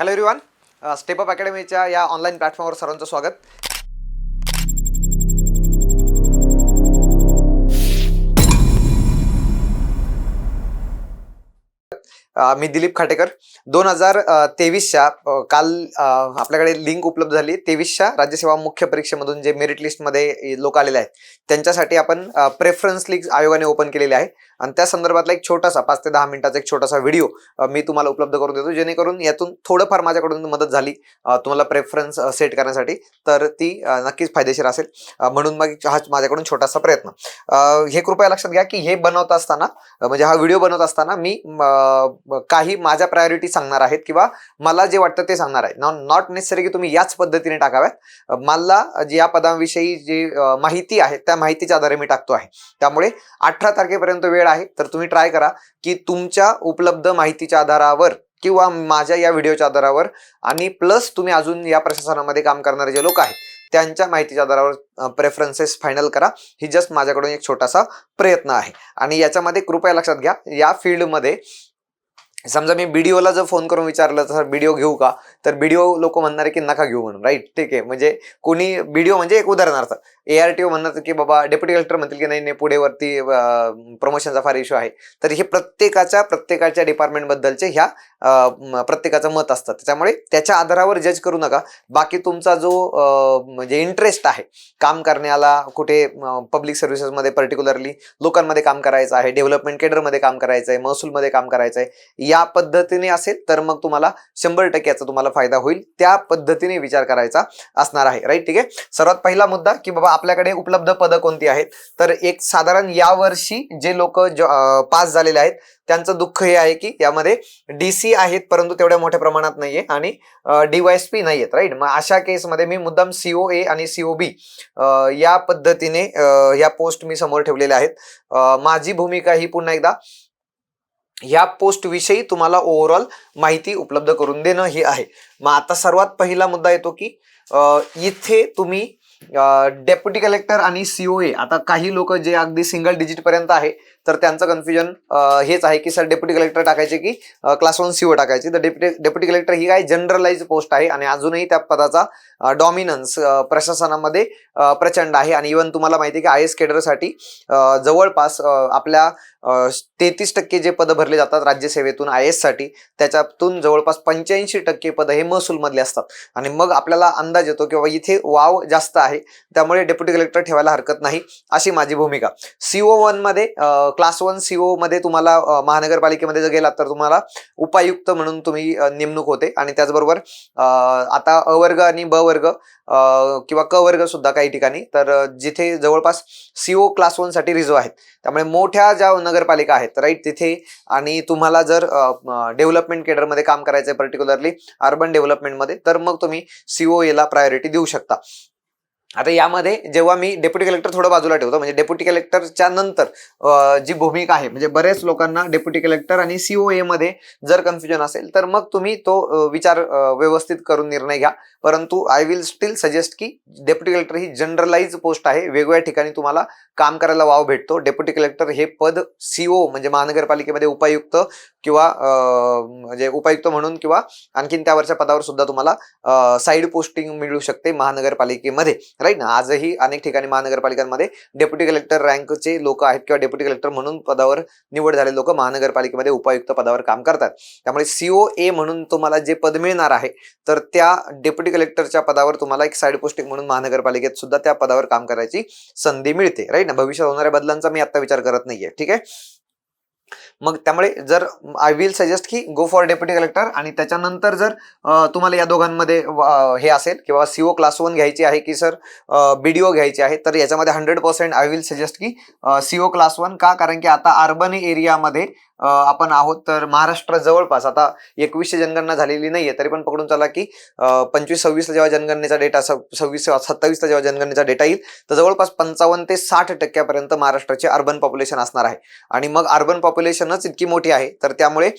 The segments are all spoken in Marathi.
हॅलो एव्हरीवन स्टेप अप अकॅडमीच्या या ऑनलाईन प्लॅटफॉर्मवर सर्वांचं स्वागत. Uh, मी दिलीप खाटेकर. दोन हजार तेवीसच्या uh, काल uh, आपल्याकडे लिंक उपलब्ध झाली. तेवीसच्या राज्यसेवा मुख्य परीक्षेमधून जे मेरिट लिस्टमध्ये लोक आलेले आहेत त्यांच्यासाठी आपण प्रेफरन्स लिंक आयोगाने ओपन केलेले आहे. आणि त्या संदर्भातला एक छोटासा पाच ते दहा मिनिटाचा एक छोटासा व्हिडिओ मी तुम्हाला उपलब्ध करून देतो जेणेकरून यातून थोडंफार माझ्याकडून मदत झाली तुम्हाला प्रेफरन्स सेट करण्यासाठी. तर ती नक्कीच फायदेशीर असेल. म्हणून मग हा माझ्याकडून छोटासा प्रयत्न. हे कृपया लक्षात घ्या की हे बनवत असताना म्हणजे हा व्हिडिओ बनवत असताना मी काही माझ्या प्रायोरिटी सांगणार आहेत किंवा मला जे वाटतं ते सांगणार आहे. नॉट नेसेसरी की तुम्ही याच पद्धतीने टाकाव्यात. मला या पदांविषयी जी माहिती आहे त्या माहितीच्या आधारे मी टाकतो आहे. त्यामुळे अठरा तारखेपर्यंत वेळ आहे तर तुम्ही ट्राय करा की तुमच्या उपलब्ध माहितीच्या आधारावर किंवा माझ्या या व्हिडिओच्या आधारावर आणि प्लस तुम्ही अजून या प्रशासनामध्ये काम करणारे जे लोक आहेत त्यांच्या माहितीच्या आधारावर प्रेफरन्सेस फायनल करा. ही जस्ट माझ्याकडून एक छोटासा प्रयत्न आहे. आणि याच्यामध्ये कृपया लक्षात घ्या या फील्डमध्ये समजा मी बीडीओला जर फोन करून विचारलं तर बीडीओ घेऊ का? तर बीडीओ लोक म्हणणार की नका घेऊ म्हणून. राईट ठीक आहे. म्हणजे कोणी बीडीओ म्हणजे एक उदाहरणार्थ. ए आर टी ओ म्हणणार की बाबा डेप्युटी कलेक्टर म्हणतील की नाही नाही पुढेवरती प्रमोशनचा फार इश्यू आहे. तर हे प्रत्येकाच्या प्रत्येकाच्या डिपार्टमेंटबद्दलचे ह्या प्रत्येकाचं मत असतं. त्याच्यामुळे त्याच्या आधारावर जज करू नका. बाकी तुमचा जो म्हणजे इंटरेस्ट आहे काम करण्याला कुठे पब्लिक सर्व्हिसेसमध्ये पर्टिक्युलरली लोकांमध्ये काम करायचं आहे डेव्हलपमेंट केडरमध्ये काम करायचं आहे महसूलमध्ये काम करायचं आहे या पद्धतीने असेल तर मग तुम्हाला शंभर टक्के याचा तुम्हाला फायदा होईल. त्या पद्धतीने विचार करायचा असणार आहे. राईट ठीक आहे? सर्वात पहिला मुद्दा की बाबा आपल्याकडे उपलब्ध पदं कोणती आहेत? तर एक साधारण यावर्षी जे लोक पास झालेले आहेत त्यांचं दुःख हे आहे की यामध्ये डी सी आहेत परंतु तेवढ्या मोठ्या प्रमाणात नाहीये आणि डीवायएसपी नाही आहेत राईट मग अशा केसमध्ये मी मुद्दाम सीओ ए आणि सीओ बी या पद्धतीने या पोस्ट मी समोर ठेवलेल्या आहेत. माझी भूमिका ही पुन्हा एकदा ह्या पोस्ट विषयी तुम्हाला ओव्हरऑल माहिती उपलब्ध करून देणं हे आहे. मग आता सर्वात पहिला मुद्दा येतो की इथे तुम्ही डेप्युटी कलेक्टर आणि सीओए आता काही लोक जे अगदी सिंगल डिजिट पर्यंत आहे तर त्यांचं कन्फ्युजन हेच आहे की सर डेप्युटी कलेक्टर टाकायचे की क्लास वन सीओ टाकायचे. तर डेप्युटी डेप्युटी कलेक्टर ही काय जनरलाइज पोस्ट आहे आणि अजूनही त्या पदाचा डॉमिनन्स प्रशासनामध्ये प्रचंड आहे. आणि इवन तुम्हाला माहिती आहे की आय एस केडरसाठी जवळपास आपल्या तेहतीस टक्के जे पदं भरले जातात राज्यसेवेतून आय एससाठी त्याच्यातून जवळपास पंच्याऐंशी टक्के पदं हे महसूलमधले असतात. आणि मग आपल्याला अंदाज येतो की बाबा इथे वाव जास्त आहे त्यामुळे डेप्युटी कलेक्टर ठेवायला हरकत नाही अशी माझी भूमिका. सीओ वनमध्ये क्लास वन सीओ मध्ये तुम्हाला महानगरपालिकेमध्ये जर गेलात तर तुम्हाला उपायुक्त म्हणून तुम्ही नेमणूक होते. आणि त्याचबरोबर आता अ वर्ग आणि ब वर्ग किंवा क वर्ग सुद्धा काही ठिकाणी. तर जिथे जवळपास सीओ क्लास वनसाठी रिझर्व आहेत. त्यामुळे मोठ्या ज्या नगरपालिका आहेत राईट तिथे आणि तुम्हाला जर डेव्हलपमेंट केडरमध्ये काम करायचं आहे पर्टिक्युलरली अर्बन डेव्हलपमेंटमध्ये तर मग तुम्ही सीओ एला प्रायोरिटी देऊ शकता. आता यामध्ये जेव्हा मी डेप्युटी कलेक्टर थोडं बाजूला ठेवतो म्हणजे डेप्युटी कलेक्टरच्या नंतर जी भूमिका आहे म्हणजे बरेच लोकांना डेप्युटी कलेक्टर आणि सीओ ए मध्ये जर कन्फ्युजन असेल तर मग तुम्ही तो विचार व्यवस्थित करून निर्णय घ्या. परंतु आय विल स्टील सजेस्ट की डेप्युटी कलेक्टर ही जनरलाइज पोस्ट आहे. वेगवेगळ्या ठिकाणी तुम्हाला काम करायला वाव भेटतो. डेप्युटी कलेक्टर हे पद सीओ म्हणजे महानगरपालिकेमध्ये उपायुक्त किंवा म्हणजे उपायुक्त म्हणून किंवा आणखीन त्यावरच्या पदावर सुद्धा तुम्हाला साईड पोस्टिंग मिळू शकते महानगरपालिकेमध्ये राईट ना? आजही अनेक ठिकाणी महानगरपालिकांमध्ये डेप्युटी कलेक्टर रँकचे लोक आहेत किंवा डेप्युटी कलेक्टर म्हणून पदावर निवड झालेले लोक महानगरपालिकेमध्ये उपायुक्त पदावर काम करतात. त्यामुळे सीओ ए म्हणून तुम्हाला जे पद मिळणार आहे तर त्या डेप्युटी कलेक्टरच्या पदावर तुम्हाला एक साईड पोस्टिंग म्हणून महानगरपालिकेत सुद्धा त्या पदावर काम करायची संधी मिळते राईट ना? भविष्यात होणाऱ्या बदलांचा मी आता विचार करत नाहीये ठीक आहे? मग त्यामुळे जर आय विल सजेस्ट की गो फॉर डेप्युटी कलेक्टर आणि त्याच्यानंतर जर तुम्हाला या दोघांमध्ये हे असेल किंवा सीओ क्लास वन घ्यायची आहे की सर बीडीओ घ्यायची आहे तर याच्यामध्ये hundred percent I will suggest की सीओ क्लास वन का? कारण की आता अर्बन एरियामध्ये आपण आहोत तर महाराष्ट्र जवळपास आता एकवीसशे जनगणना झालेली नाहीये तरी पण पकडून चला की पंचवीस सव्वीसला जेव्हा जनगणनेचा डेटा सव्वीस सत्तावीसला जेव्हा जनगणनेचा डेटा येईल तर जवळपास पंचावन्न ते साठ टक्क्यापर्यंत महाराष्ट्राचे अर्बन पॉप्युलेशन असणार आहे. आणि मग अर्बन पॉप्युलेशनच इतकी मोठी आहे तर त्यामुळे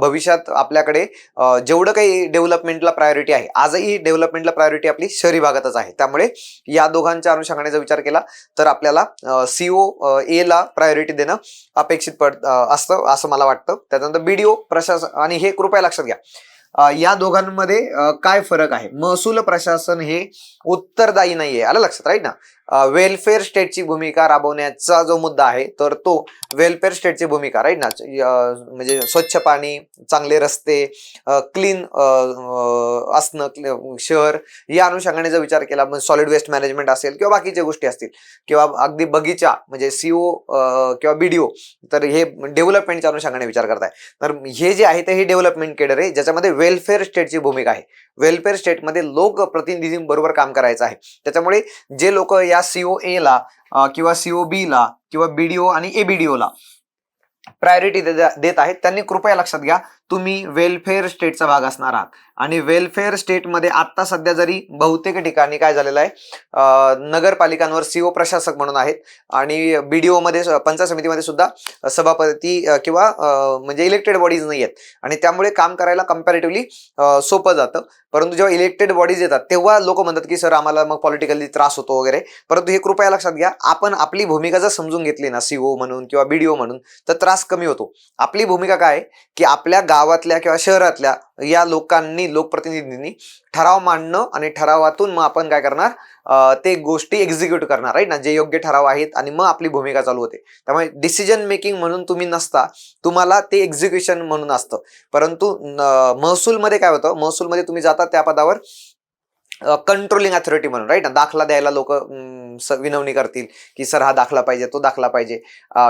भविष्यात आपल्याकडे जेवढं काही डेव्हलपमेंटला प्रायोरिटी आहे आजही डेव्हलपमेंटला प्रायोरिटी आपली शहरी भागातच आहे. त्यामुळे या दोघांच्या अनुषंगाने जर विचार केला तर आपल्याला सीओ ए ला प्रायोरिटी देणं अपेक्षित पड असतं असं मला वाटतं. त्याच्यानंतर बीडीओ प्रशासन आणि हे कृपया लक्षात घ्या. या दोघांमध्ये काय फरक आहे? महसूल प्रशासन हे उत्तरदायी नाहीये. आलं लक्षात? राईट ना? वेलफेअर स्टेटची भूमिका राबवण्याचा जो मुद्दा आहे तर तो वेलफेअर स्टेटची भूमिका राईट ना? म्हणजे स्वच्छ पाणी चांगले रस्ते क्लीन असणं शहर या अनुषंगाने जर विचार केला सॉलिड वेस्ट मॅनेजमेंट असेल किंवा बाकीच्या गोष्टी असतील किंवा अगदी बगीचा म्हणजे सीओ किंवा बीडीओ तर हे डेव्हलपमेंटच्या अनुषंगाने विचार करताय. तर हे जे आहे ते हे डेव्हलपमेंट केडर आहे ज्याच्यामध्ये वेलफेअर स्टेटची भूमिका आहे. वेलफेअर स्टेटमध्ये लोकप्रतिनिधींबरोबर काम करायचं आहे. त्याच्यामुळे जे लोक या सीओ ए ला किंवा सीओ ला किंवा बीडीओ आणि एबीडीओ ला प्रायोरिटी देत आहेत. त्यांनी कृपया लक्षात घ्या. तुम्ही वेलफेअर स्टेटचा भाग असणार आहात. आणि वेलफेअर स्टेटमध्ये आता सध्या जरी बहुतेक ठिकाणी काय झालेलं आहे नगरपालिकांवर नगरपालिकांवर सीओ प्रशासक म्हणून आहेत आणि बी डी ओमध्ये पंचायत समितीमध्ये सुद्धा सभापती किंवा म्हणजे इलेक्टेड बॉडीज नाही आहेत. आणि त्यामुळे काम करायला कम्पॅरेटिव्हली सोपं जातं. परंतु जेव्हा इलेक्टेड बॉडीज येतात तेव्हा लोक म्हणतात की सर आम्हाला मग पॉलिटिकली त्रास होतो वगैरे. परंतु हे कृपया लक्षात घ्या आपण आपली भूमिका जर समजून घेतली ना सीओ म्हणून किंवा बीडीओ म्हणून तर त्रास कमी होतो. आपली भूमिका काय आहे? की आपल्या गावातल्या किंवा शहरातल्या या लोकांनी लोकप्रतिनिधींनी ठराव मांडणं आणि ठरावातून मग आपण काय करणार? ते गोष्टी एक्झिक्यूट करणार राईट ना? जे योग्य ठराव आहेत आणि मग आपली भूमिका चालू होते. त्यामुळे डिसिजन मेकिंग म्हणून तुम्ही नसता तुम्हाला ते एक्झिक्युशन म्हणून असतं. परंतु न- महसूलमध्ये काय होतं? महसूलमध्ये तुम्ही जाता त्या पदावर कंट्रोलिंग अथॉरिटी म्हणून राईट ना? दाखला द्यायला लोक विनवणी करतील की सर हा दाखला पाहिजे तो दाखला पाहिजे.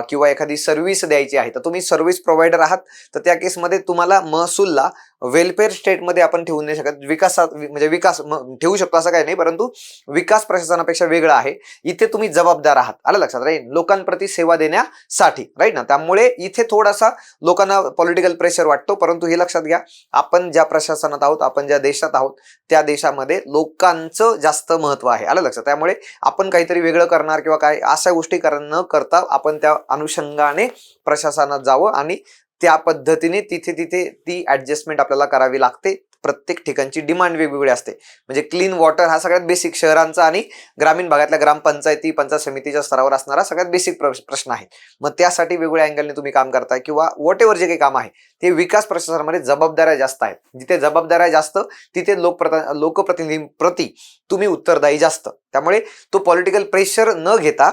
किंवा एखादी सर्व्हिस द्यायची आहे तर तुम्ही सर्व्हिस प्रोव्हायडर आहात तर त्या केसमध्ये तुम्हाला महसूलला वेलफेअर स्टेटमध्ये आपण ठेवू नाही शकत. विकासात म्हणजे विकास ठेवू शकतो असं काही नाही परंतु विकास प्रशासनापेक्षा वेगळं आहे. इथे तुम्ही जबाबदार आहात. आलं लक्षात राईट लोकांप्रती सेवा देण्यासाठी राईट ना? त्यामुळे इथे थोडासा लोकांना पॉलिटिकल प्रेशर वाटतो परंतु हे लक्षात घ्या आपण ज्या प्रशासनात आहोत आपण ज्या देशात आहोत त्या देशामध्ये लोकांचं जास्त महत्त्व आहे. आलं लक्षात? त्यामुळे आपण काहीतरी वेगळं करणार किंवा काय अशा गोष्टी कर न करता आपण त्या अनुषंगाने प्रशासनात जावं आणि त्या पद्धतीने तिथे तिथे ती ॲडजस्टमेंट आपल्याला करावी लागते. प्रत्येक ठिकाणची डिमांड वेगवेगळी असते. म्हणजे क्लीन वॉटर हा सगळ्यात बेसिक शहरांचा आणि ग्रामीण भागातल्या ग्रामपंचायती पंचायत समितीच्या स्तरावर असणारा सगळ्यात बेसिक प्रश्न आहे. मग त्यासाठी वेगवेगळ्या अँगलने तुम्ही काम करताय किंवा वॉट एव्हर जे काही काम आहे ते विकास प्रशासनामध्ये जबाबदाऱ्या जास्त आहेत. जिथे जबाबदाऱ्या जास्त तिथे लोकप्रता लोकप्रतिनिधींप्रती तुम्ही उत्तरदायी जास्त. त्यामुळे तो पॉलिटिकल प्रेशर न घेता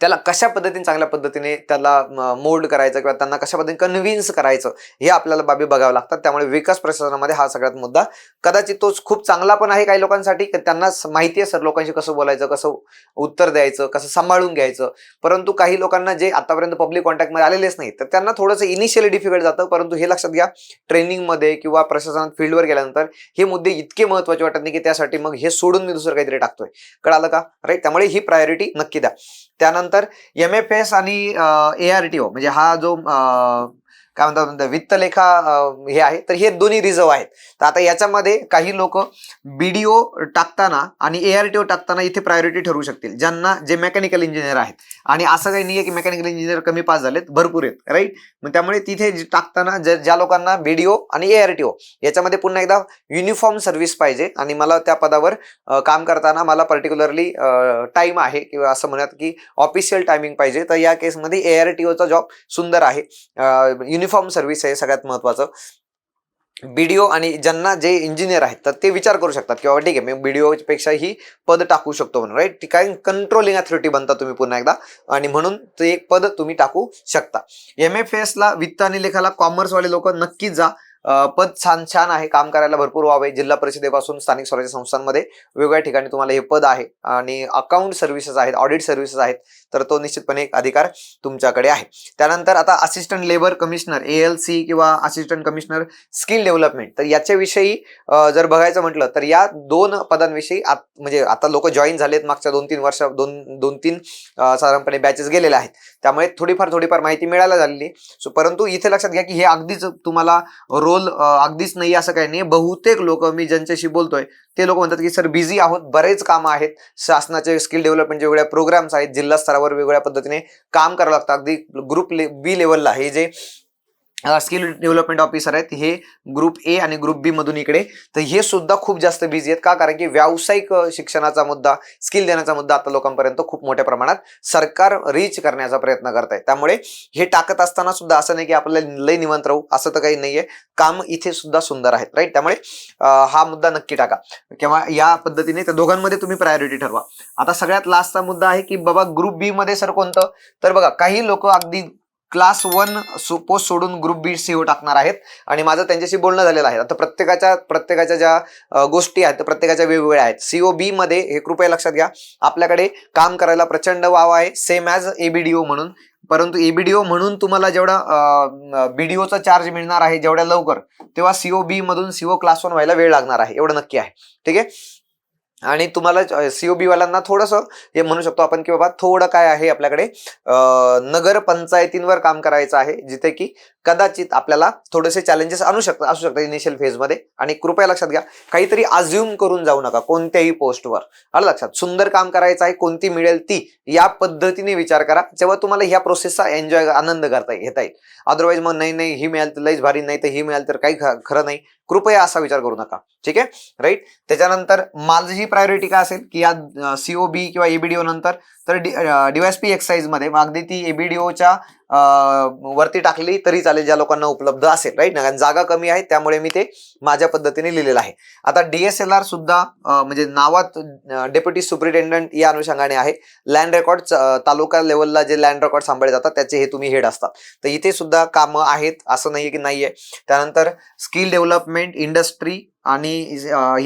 त्याला कशा पद्धतीने चांगल्या पद्धतीने त्याला मोल्ड करायचं किंवा त्यांना कशा पद्धतीने कन्व्हिन्स करायचं हे आपल्याला बाबी बघाव्या लागतात. त्यामुळे विकास प्रशासनामध्ये हा सगळ्यात मुद्दा. कदाचित तोच खूप चांगला पण आहे काही लोकांसाठी त्यांना माहिती आहे सर लोकांशी कसं बोलायचं कसं उत्तर द्यायचं कसं सांभाळून घ्यायचं. परंतु काही लोकांना जे आतापर्यंत पब्लिक कॉन्टॅक्टमध्ये आलेलेच नाही तर त्यांना थोडंसं इनिशियली डिफिकल्ट जातं. परंतु हे लक्षात घ्या ट्रेनिंगमध्ये किंवा प्रशासनात फील्डवर गेल्यानंतर हे मुद्दे इतके महत्त्वाचे वाटत नाही की त्यासाठी मग हे सोडून मी दुसरं काहीतरी टाकतोय. कळालं का? राईट त्यामुळे ही प्रायोरिटी नक्की द्या. त्यानंतर एम एफ एस आणि ए आर टी ओ म्हणजे हा जो काय म्हणतात वित्त वित्तलेखा हे आहे. तर हे दोन्ही रिझर्व आहेत. तर आता याच्यामध्ये काही लोक बीडीओ टाकताना आणि ए आर टाकताना इथे प्रायोरिटी ठरवू शकतील ज्यांना जे मेकॅनिकल इंजिनियर आहेत. आणि असं काही नाही आहे की मेकॅनिकल इंजिनियर कमी पास झालेत भरपूर आहेत राईट मग त्यामुळे तिथे जे टाकताना ज्या ज्या लोकांना बीडीओ आणि ए आर टी ओ याच्यामध्ये पुन्हा एकदा युनिफॉर्म सर्व्हिस पाहिजे. आणि मला त्या पदावर काम करताना मला पर्टिक्युलरली टाईम आहे किंवा असं म्हणत की ऑफिशियल टायमिंग पाहिजे. तर या केसमध्ये ए आर टी ओचा जॉब सुंदर आहे. युनिफॉर्म सर्व्हिस आहे सगळ्यात महत्वाचं. बीडीओ आणि ज्यांना जे इंजिनियर आहेत तर ते विचार करू शकतात किंवा ठीक आहे मी बी डी ओपेक्षा ही पद टाकू शकतो म्हणून राईट काय कंट्रोलिंग अथॉरिटी बनता तुम्ही पुन्हा एकदा. आणि म्हणून ते एक पद तुम्ही टाकू शकता. एम एफ एसला वित्त आणि लेखाला कॉमर्सवाले लोक नक्कीच जा. पद छान छान आहे काम करायला भरपूर व्हावे जिल्हा परिषदेपासून स्थानिक स्वराज्य संस्थांमध्ये वेगवेगळ्या ठिकाणी तुम्हाला हे पद आहे. आणि अकाउंट सर्व्हिसेस आहेत ऑडिट सर्व्हिसेस आहेत. तर तो निश्चितपणे एक अधिकार तुमच्याकडे आहे. त्यानंतर आता assistant labour commissioner A L C किंवा असिस्टंट कमिशनर स्किल डेव्हलपमेंट तर याच्याविषयी जर बघायचं म्हटलं तर या दोन पदांविषयी आत- म्हणजे आता लोक जॉईन झालेत मागच्या दोन तीन वर्ष दोन दोन तीन साधारणपणे बॅचेस गेलेले आहेत. त्यामुळे थोडीफार थोडीफार माहिती मिळायला झालेली सो परंतु इथे लक्षात घ्या की हे अगदीच तुम्हाला रोल अगदीच नाही असं काही नाही. बहुतेक लोक मी ज्यांच्याशी बोलतोय ते लोक म्हणतात की सर बिझी आहोत बरेच कामं आहेत. शासनाचे स्किल डेव्हलपमेंटचे वेगळ्या प्रोग्राम्स आहेत जिल्हा स्तरावर वेगवेगळ्या पद्धतीने काम करावं लागतं. अगदी ग्रुप ले बी लेवलला हे जे स्किल डेव्हलपमेंट ऑफिसर आहेत. हे ग्रुप ए आणि ग्रुप बी मधून इकडे. तर हे सुद्धा खूप जास्त बिझी आहेत. का? कारण की व्यावसायिक शिक्षणाचा मुद्दा स्किल देण्याचा मुद्दा आता लोकांपर्यंत खूप मोठ्या प्रमाणात सरकार रीच करण्याचा प्रयत्न करत आहे त्यामुळे हे टाकत असताना सुद्धा असं नाही की आपल्याला लय निवंत राहू. असं तर काही नाहीये. काम इथे सुद्धा सुंदर आहेत. राईट त्यामुळे हा मुद्दा नक्की टाका. किंवा या पद्धतीने त्या दोघांमध्ये तुम्ही प्रायोरिटी ठरवा. आता सगळ्यात लास्टचा मुद्दा आहे की बाबा ग्रुप बी मध्ये सर कोणतं? तर बघा काही लोक अगदी क्लास वन पोस्ट सोडून ग्रुप बी सी ओ टाकणार आहेत. आणि माझं त्यांच्याशी बोलणं झालेलं आहे. आता प्रत्येकाच्या प्रत्येकाच्या ज्या गोष्टी आहेत त्या प्रत्येकाच्या वेगवेगळ्या आहेत. सीओ बी मध्ये हे कृपया लक्षात घ्या. आपल्याकडे काम करायला प्रचंड वाव आहे. सेम ॲज एबीडीओ म्हणून. परंतु एबीडीओ म्हणून तुम्हाला जेवढा बीडीओचा चार्ज मिळणार आहे जेवढ्या लवकर तेव्हा सीओ बी मधून सीओ क्लास वन व्हायला वेळ लागणार आहे. एवढं नक्की आहे. ठीक आहे? आणि तुम्हाला सीओबी वाल्यांना थोडंसं हे म्हणू शकतो आपण की बाबा थोडं काय आहे आपल्याकडे नगर पंचायतींवर काम करायचं आहे जिथे की कदाचित आपल्याला थोडेसे चॅलेंजेस आणू शकतात असू शकतात इनिशियल फेजमध्ये आणि कृपया लक्षात घ्या काहीतरी अज्युम करून जाऊ नका कोणत्याही पोस्टवर आलं लक्षात? सुंदर काम करायचं आहे कोणती मिळेल ती या पद्धतीने विचार करा. जेव्हा तुम्हाला ह्या प्रोसेसचा एन्जॉय आनंद करता घेता येईल अदरवाईज मग नाही नाही ही मिळाल तर लईच भारी नाही तर ही मिळाल तर काही ख- खरं नाही. कृपया असा विचार करू नका. ठीक आहे? राईट त्याच्यानंतर माझी प्रायोरिटी काय असेल की या सीओ बी किंवा एबीडीओ नंतर तर डीवायसपी एक्साइजमध्ये मग अगदी ती एबीडीओच्या वरती टाकली तरी चालेल ज्या लोकांना उपलब्ध असेल राईट ना कारण जागा कमी आहे त्यामुळे मी ते माझ्या पद्धतीने लिहिलेलं आहे. आता डीएसएलआर सुद्धा म्हणजे नावात डेप्युटी सुप्रिटेंडंट या अनुषंगाने आहे. लँड रेकॉर्ड तालुका लेवलला जे लँड रेकॉर्ड सांभाळले जातात त्याचे हे तुम्ही हेड असतात. तर इथे सुद्धा कामं आहेत असं नाहीये की नाहीये. त्यानंतर स्किल डेव्हलपमेंट इंडस्ट्री आणि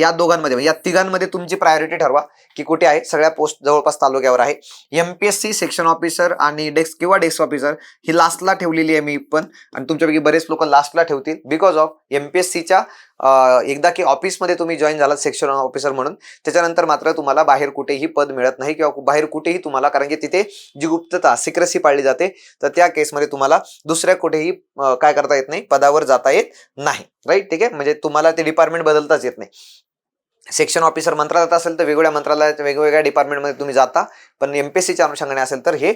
या दोघांमध्ये या तिघांमध्ये तुमची प्रायोरिटी ठरवा की कुठे आहे. सगळ्या पोस्ट जवळपास तालुक्यावर आहे. एमपीएससी सेक्शन ऑफिसर आणि डेस्क किंवा डेस्क ऑफिसर ही लास्टला ठेवलेली आहे मी पण. आणि तुमच्यापैकी बरेच लोक लास्टला ठेवतील. बिकॉज ऑफ एमपीएससीच्या एकदा की ऑफिसमध्ये तुम्ही जॉईन झालात सेक्शन ऑफिसर म्हणून त्याच्यानंतर मात्र तुम्हाला बाहेर कुठेही पद मिळत नाही किंवा बाहेर कुठेही तुम्हाला कारण की तिथे जी गुप्तता सिक्रेसी पाळली जाते तर त्या केसमध्ये तुम्हाला दुसऱ्या कुठेही काय करता येत नाही पदावर जाता येत नाही. राईट ठीक आहे? म्हणजे तुम्हाला ते डिपार्टमेंट बदलताच येत नाही. सेक्शन ऑफिसर मंत्रालयात असेल तर वेगवेगळ्या मंत्रालयात वेगवेगळ्या डिपार्टमेंटमध्ये तुम्ही जाता. पण एमपीएससीच्या अनुषंगाने असेल तर हे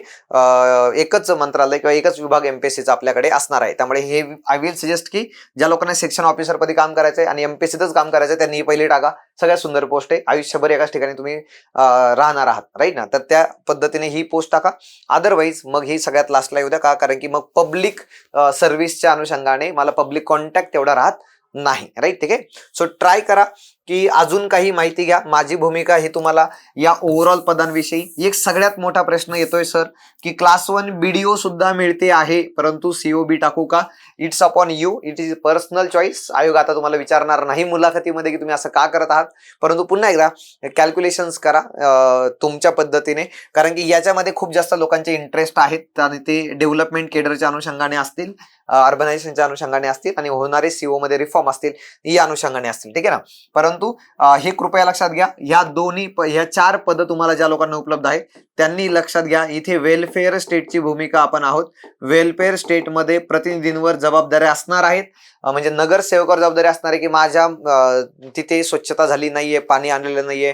एकच मंत्रालय किंवा एकच विभाग एमपीएससीचा आपल्याकडे असणार आहे. त्यामुळे हे आय विल सजेस्ट की ज्या लोकांना सेक्शन ऑफिसरपदी काम काम करायचंय आणि एमपीएससीतच काम करायचंय त्यांनी पहिले टाका सगळ्यात सुंदर पोस्ट आहे. आयुष्यभर एकाच ठिकाणी तुम्ही राहणार आहात. राईट ना? तर त्या पद्धतीने ही पोस्ट टाका. अदरवाईज मग ही सगळ्यात लास्टला येऊ द्या. का? कारण की मग पब्लिक सर्व्हिसच्या अनुषंगाने मला पब्लिक कॉन्टॅक्ट तेवढा राहत नाही. राईट ठीक आहे? सो ट्राय करा. की अजून काही माहिती घ्या. माझी भूमिका ही तुम्हाला या ओव्हरऑल पदांविषयी एक सगळ्यात मोठा प्रश्न येतोय सर की क्लास वन बीडीओ सुद्धा मिळते आहे परंतु सीओ बी टाकू का? It's upon you it is personal choice आयोग आता तुम्हाला विचारणार नाही मुलाखतीमध्ये की तुम्ही असं का करत आहात. परंतु पुन्हा एकदा कॅल्क्युलेशन्स करा तुमच्या पद्धतीने. कारण की याच्यामध्ये खूप जास्त लोकांचे इंटरेस्ट आहेत आणि ते डेव्हलपमेंट केडरच्या अनुषंगाने असतील अर्बनायझेशनच्या अनुषंगाने असतील आणि होणारे सीओ मध्ये रिफॉर्म असतील या अनुषंगाने असतील. ठीक आहे ना? परंतु परंतु हे कृपया लक्षात घ्या ह्या दोन्ही ह्या चार पद तुम्हाला ज्या लोकांना उपलब्ध आहे त्यांनी लक्षात घ्या इथे वेलफेअर स्टेटची भूमिका आपण आहोत. वेलफेअर स्टेटमध्ये प्रतिनिधींवर जबाबदाऱ्या असणार आहेत. म्हणजे नगरसेवकावर जबाबदारी असणार आहे की माझ्या तिथे स्वच्छता झाली नाहीये पाणी आणलेलं नाहीये.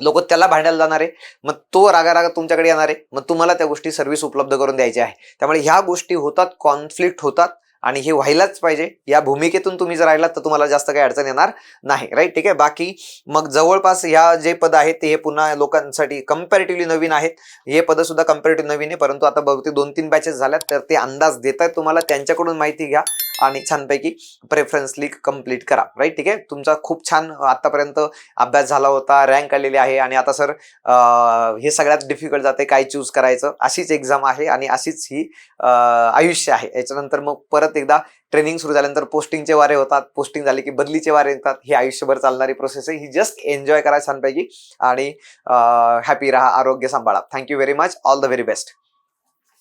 लोक त्याला भांडायला जाणार आहे. मग तो रागारागा तुमच्याकडे येणार आहे. मग तुम्हाला त्या गोष्टी सर्व्हिस उपलब्ध करून द्यायची आहे. त्यामुळे ह्या गोष्टी होतात कॉन्फ्लिक्ट होतात. आणि हे व्हायलाच पाहिजे. या भूमिकेतून तुम्ही जर राहिलात तर तुम्हाला जास्त काही अडचण येणार नाही राईट ठीक आहे? बाकी मग जवळपास ह्या जे पद आहेत ते हे पुन्हा लोकांसाठी कम्पॅरेटिव्हली नवीन आहेत. हे पद सुद्धा कम्पॅरेटिव्ह नवीन आहे परंतु आता बहुतेक दोन तीन बॅचेस झाल्यात तर ते अंदाज देत आहेत तुम्हाला. त्यांच्याकडून माहिती घ्या. आणि छानपैकी प्रेफरन्स लीग कंप्लीट करा. राईट ठीक आहे? तुमचा खूप छान आतापर्यंत अभ्यास झाला होता रँक आलेली आहे आणि आता सर हे सगळ्यात डिफिकल्ट जाते काय चूज करायचं अशीच एक्झाम आहे आणि अशीच ही आयुष्य आहे. याच्यानंतर मग परत एकदा ट्रेनिंग सुरू झाल्यानंतर पोस्टिंगचे वारे होतात. पोस्टिंग झाली की बदलीचे वारे येतात. ही आयुष्यभर चालणारी प्रोसेस आहे. ही जस्ट एन्जॉय करा छानपैकी आणि हॅपी राहा आरोग्य सांभाळा. Thank you very much all the very best